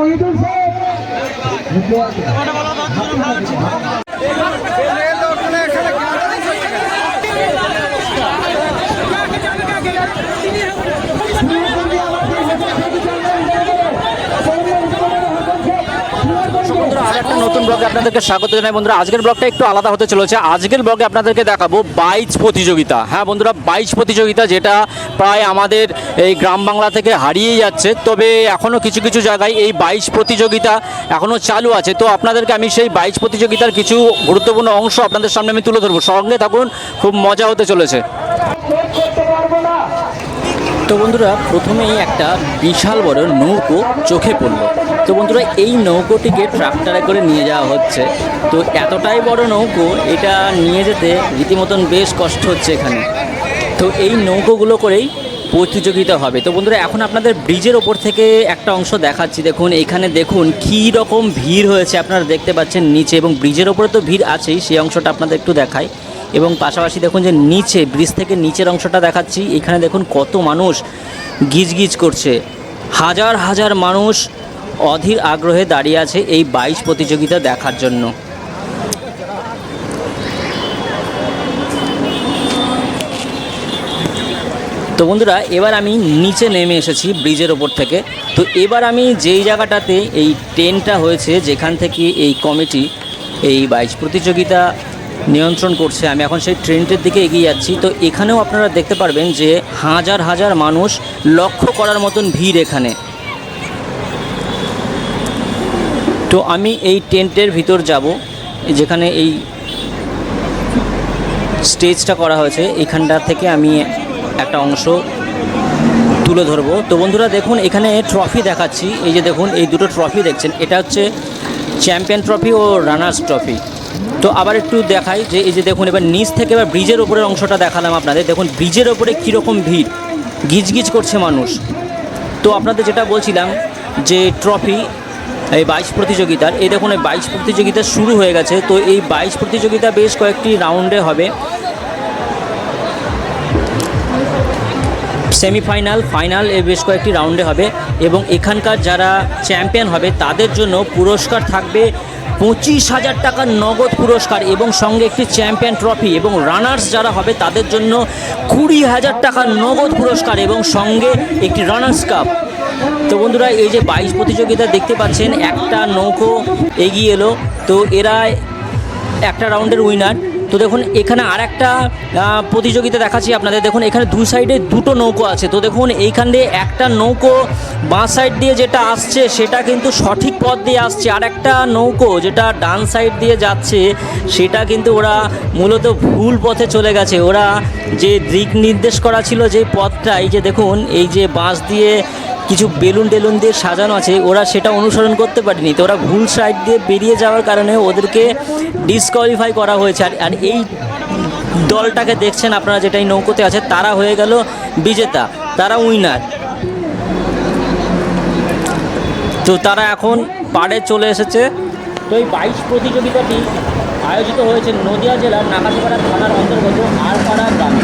মহিদুল সাহেব। ব্লগে আপনাদেরকে স্বাগত জানাই। বন্ধুরা, আজকের ব্লগটা একটু আলাদা হতে চলেছে। আজকের ব্লগে আপনাদেরকে দেখাবো বাইচ প্রতিযোগিতা। হ্যাঁ বন্ধুরা, বাইচ প্রতিযোগিতা যেটা প্রায় আমাদের এই গ্রাম বাংলা থেকে হারিয়ে যাচ্ছে। তবে এখনও কিছু কিছু জায়গায় এই বাইচ প্রতিযোগিতা এখনও চালু আছে। তো আপনাদেরকে আমি সেই বাইচ প্রতিযোগিতার কিছু গুরুত্বপূর্ণ অংশ আপনাদের সামনে আমি তুলে ধরবো। সঙ্গে থাকুন, খুব মজা হতে চলেছে। তো বন্ধুরা, প্রথমেই একটা বিশাল বড় নৌকো চোখে পড়ল। তো বন্ধুরা, এই নৌকোটিকে ট্রাক্টরে করে নিয়ে যাওয়া হচ্ছে। তো এতটাই বড় নৌকো, এটা নিয়ে যেতে রীতিমতন বেশ কষ্ট হচ্ছে এখানে। তো এই নৌকোগুলো করেই প্রতিযোগিতা হবে। তো বন্ধুরা, এখন আপনাদের ব্রিজের ওপর থেকে একটা অংশ দেখাচ্ছি। দেখুন, এখানে দেখুন কী রকম ভিড় হয়েছে। আপনারা দেখতে পাচ্ছেন নিচে এবং ব্রিজের ওপরে তো ভিড় আছেই, সেই অংশটা আপনাদের একটু দেখায় এবং পাশাপাশি দেখুন যে নিচে, ব্রিজ থেকে নিচের অংশটা দেখাচ্ছি। এখানে দেখুন কত মানুষ গিজগিজ করছে। হাজার হাজার মানুষ অধীর আগ্রহে দাঁড়িয়ে আছে এই বাইশ প্রতিযোগিতা দেখার জন্য। তো বন্ধুরা, এবার আমি নিচে নেমে এসেছি ব্রিজের ওপর থেকে। তো এবার আমি যেই জায়গাটাতে এই ট্রেনটা হয়েছে, যেখান থেকে এই কমিটি এই বাইশ প্রতিযোগিতা নিয়ন্ত্রণ করছে, আমি এখন সেই ট্রেনটির দিকে এগিয়ে যাচ্ছি। তো এখানেও আপনারা দেখতে পারবেন যে হাজার হাজার মানুষ লক্ষ্য করার মতন ভিড় এখানে। তো আমি এই টেন্টের ভিতর যাব, যেখানে এই স্টেজটা করা হয়েছে। এখানটা থেকে আমি একটা অংশ তুলে ধরবো। তো বন্ধুরা, দেখুন, এখানে ট্রফি দেখাচ্ছি। এই যে দেখুন, এই দুটো ট্রফি দেখছেন। এটা হচ্ছে চ্যাম্পিয়ন ট্রফি ও রানার্স ট্রফি তো আবার একটু দেখাই যে, এই যে দেখুন, এবার নিচ থেকে এবার ব্রিজের ওপরের অংশটা দেখালাম আপনাদের। দেখুন ব্রিজের ওপরে কীরকম ভিড়। গিজগিজ করছে মানুষ। তো আপনাদের যেটা বলছিলাম যে ট্রফি এই বাইশ প্রতিযোগিতার, এই দেখুন, এই বাইশ প্রতিযোগিতা শুরু হয়ে গেছে। তো এই বাইশ প্রতিযোগিতা বেশ কয়েকটি রাউন্ডে হবে। সেমিফাইনাল, ফাইনাল এ বেশ কয়েকটি রাউন্ডে হবে এবং এখানকার যারা চ্যাম্পিয়ন হবে, তাদের জন্য পুরস্কার থাকবে পঁচিশ হাজার টাকার নগদ পুরস্কার এবং সঙ্গে একটি চ্যাম্পিয়ন ট্রফি এবং রানার্স যারা হবে, তাদের জন্য কুড়ি হাজার টাকার নগদ পুরস্কার এবং সঙ্গে একটি রানার্স কাপ। তো বন্ধুরা, এই যে বাইশ প্রতিযোগিতা দেখতে পাচ্ছেন, একটা নৌকো এগিয়ে এলো। তো এরা একটা রাউন্ডের উইনার। তো দেখুন, এখানে আর একটা প্রতিযোগিতা দেখাচ্ছি আপনাদের। দেখুন, এখানে দুই সাইডে দুটো নৌকো আছে। তো দেখুন, এইখান দিয়ে একটা নৌকো বাঁ সাইড দিয়ে যেটা আসছে, সেটা কিন্তু সঠিক পথ দিয়ে আসছে। আর একটা নৌকো যেটা ডান সাইড দিয়ে যাচ্ছে, সেটা কিন্তু ওরা মূলত ভুল পথে চলে গেছে। ওরা যে দিক নির্দেশ করা ছিল যে পথটা, এই যে দেখুন, এই যে বাঁশ দিয়ে কিছু বেলুন টেলুন দিয়ে সাজানো আছে, ওরা সেটা অনুসরণ করতে পারেনি। তো ওরা ভুল সাইড দিয়ে বেরিয়ে যাওয়ার কারণে ওদেরকে ডিসকোয়ালিফাই করা হয়েছে। আর আর এই দলটাকে দেখছেন আপনারা যেটা এই নৌকোতে আছে, তারা হয়ে গেল বিজেতা, তারা উইনার তো তারা এখন পাড়ে চলে এসেছে। তো এই বাইশ প্রতিযোগিতাটি আয়োজিত হয়েছে নদিয়া জেলার নাকাশিপাড়া থানার অন্তর্গত আরপাড়া গ্রামে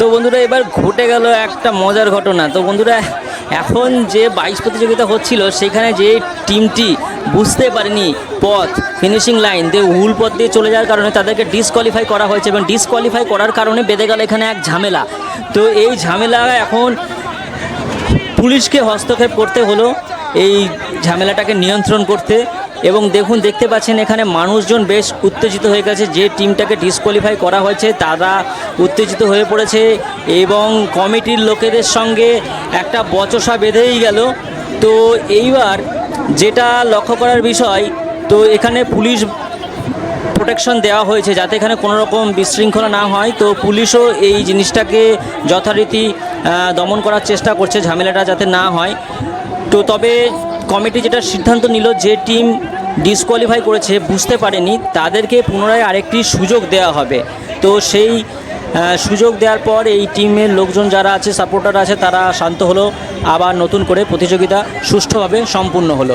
তো বন্ধুরা, এবার ঘটে গেল একটা মজার ঘটনা। তো বন্ধুরা, এখন যে বাইশ প্রতিযোগিতা হচ্ছিল, সেখানে যে টিমটি বুঝতে পারেনি পথ ফিনিশিং লাইন দিয়ে উল পথ দিয়ে চলে যাওয়ার কারণে তাদেরকে ডিসকোয়ালিফাই করা হয়েছে এবং ডিসকোয়ালিফাই করার কারণে বেঁধে গেল এখানে এক ঝামেলা। তো এই ঝামেলা এখন পুলিশকে হস্তক্ষেপ করতে হলো, এই ঝামেলাটাকে নিয়ন্ত্রণ করতে। এবং দেখুন, দেখতে পাচ্ছেন এখানে মানুষজন বেশ উত্তেজিত হয়ে গেছে। যে টিমটাকে ডিসকোয়ালিফাই করা হয়েছে, তারা উত্তেজিত হয়ে পড়েছে এবং কমিটির লোকেদের সঙ্গে একটা বচসা বেঁধেই গেল। তো এইবার যেটা লক্ষ্য করার বিষয়, তো এখানে পুলিশ প্রোটেকশন দেওয়া হয়েছে যাতে এখানে কোনো রকম বিশৃঙ্খলা না হয়। তো পুলিশও এই জিনিসটাকে যথারীতি দমন করার চেষ্টা করছে, ঝামেলাটা যাতে না হয়। তো তবে কমিটি যেটা সিদ্ধান্ত নিল যে টিম ডিসকোয়ালিফাই করেছে বুঝতে পারেনি, তাদেরকে পুনরায় আরেকটি সুযোগ দেওয়া হবে। তো সেই সুযোগ দেওয়ার পর এই টিমের লোকজন যারা আছে, সাপোর্টার আছে, তারা শান্ত হলো, আবার নতুন করে প্রতিযোগিতা সুষ্ঠুভাবে সম্পূর্ণ হলো।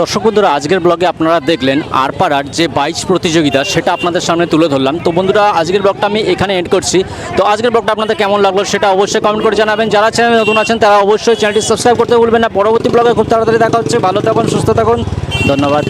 দর্শক বন্ধুরা, আজকের ব্লগে আপনারা দেখলেন আরপাড়ার যে বাইচ প্রতিযোগিতা, সেটা আপনাদের সামনে তুলে ধরলাম। তো বন্ধুরা, আজকের ব্লগটা আমি এখানে এন্ড করছি। তো আজকের ব্লগটা আপনাদের কেমন লাগল সেটা অবশ্যই কমেন্ট করে জানাবেন। যারা চ্যানেলে নতুন আছেন, তারা অবশ্যই চ্যানেলটি সাবস্ক্রাইব করতে ভুলবেন না। পরবর্তী ব্লগে খুব তাড়াতাড়ি দেখা হচ্ছে। ভালো থাকুন, সুস্থ থাকুন। ধন্যবাদ।